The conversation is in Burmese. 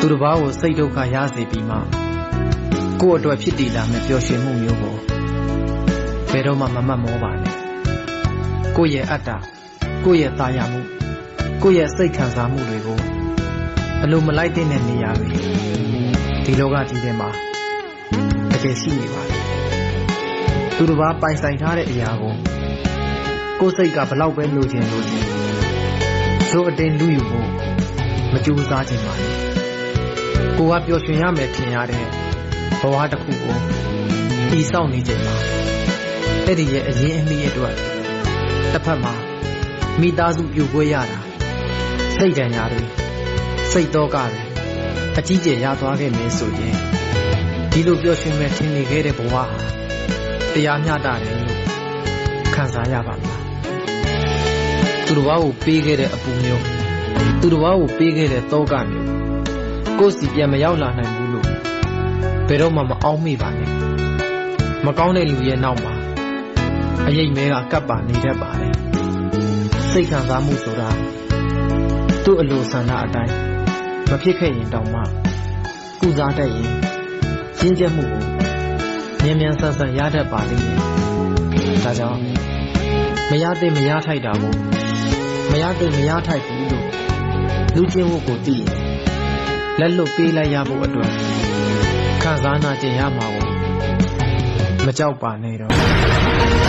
သူတစ်ပါးကိုစိတ်ဒုက္ခရစေပြီးမှကိုယ့်အတွက်ဖြစ်တည်လာမယ့်ပျော်ရွှင်မှုမျိုးကိုဘယ်တော့မှမမှတ်မောပါနဲ့ကိုယ့်ရဲ့အတ္တကိုယ့်ရဲ့ตาရမှုကိုယ့်ရဲ့စိတ်ခံစားမှုတွေကိုအလိုမလိုက်တဲ့နေရာတွေဒီလောကကြီးထဲမှာတကယ်ရှိနေပါတယ်သူတစ်ပါးပိုင်ဆိုင်ထားတဲ့အရာကိုကိုယ်စိတ်ကဘလောက်ပဲလိုချင်လိုချင်သို့အတင်းလူယူဖို့မကြိုးစားခြင်းပါနဲ့ ကိုကပျော်ရွှင်ရမယ်ထင်ရတဲ့ဘဝတစ်ခုကိုတည်ဆောက်နေခြင်းမှာအဲ့ဒီရဲ့အရင်အမိအတွက်တစ်ဖက်မှာမိသားစုပြိုကွဲရတာစိတ်ဒဏ်ရာတွေစိတ်တော့ကတွေအကြီးကျယ်ရသွားခဲ့မယ်ဆိုရင်ဒီလိုပျော်ရွှင်မဲ့ထင်နေခဲ့တဲ့ဘဝဟာတရားမျှတတယ်လို့ခံစားရပါမလားသူတစ်ပါးကိုပေးခဲ့တဲ့အပူမျိုးသူတစ်ပါးကိုပေးခဲ့တဲ့တောကမျိုး ကိုယ်စီပြန်မရောက်လာနိုင်ဘူးလို့ဘယ်တော့မှမအောင်မိပါနဲ့မကောင်းတဲ့လူရဲ့နောက်မှာအရေးမဲကကပ်ပါနေတတ်ပါတယ်စိတ်ခံစားမှုဆိုတာသူ့အလိုဆန္ဒအတိုင်းမဖြစ်ခဲ့ရင်တောင်မှကုစားတတ်ရင်ရင်းချက်မှုကိုမြန်မြန်ဆန်ဆန်ရတတ်ပါလိမ့်မယ်ဒါကြောင့်မရတဲ့မရထိုက်တာကိုမရတဲ့မရထိုက်ဘူးလို့လူချင်းဝတ်ကိုသိရင် လက်လွတ်ပေးလိုက်ရဖို့အတွက်ခံစားနာကျင်ရမှာကိုမကြောက်ပါနဲ့တော့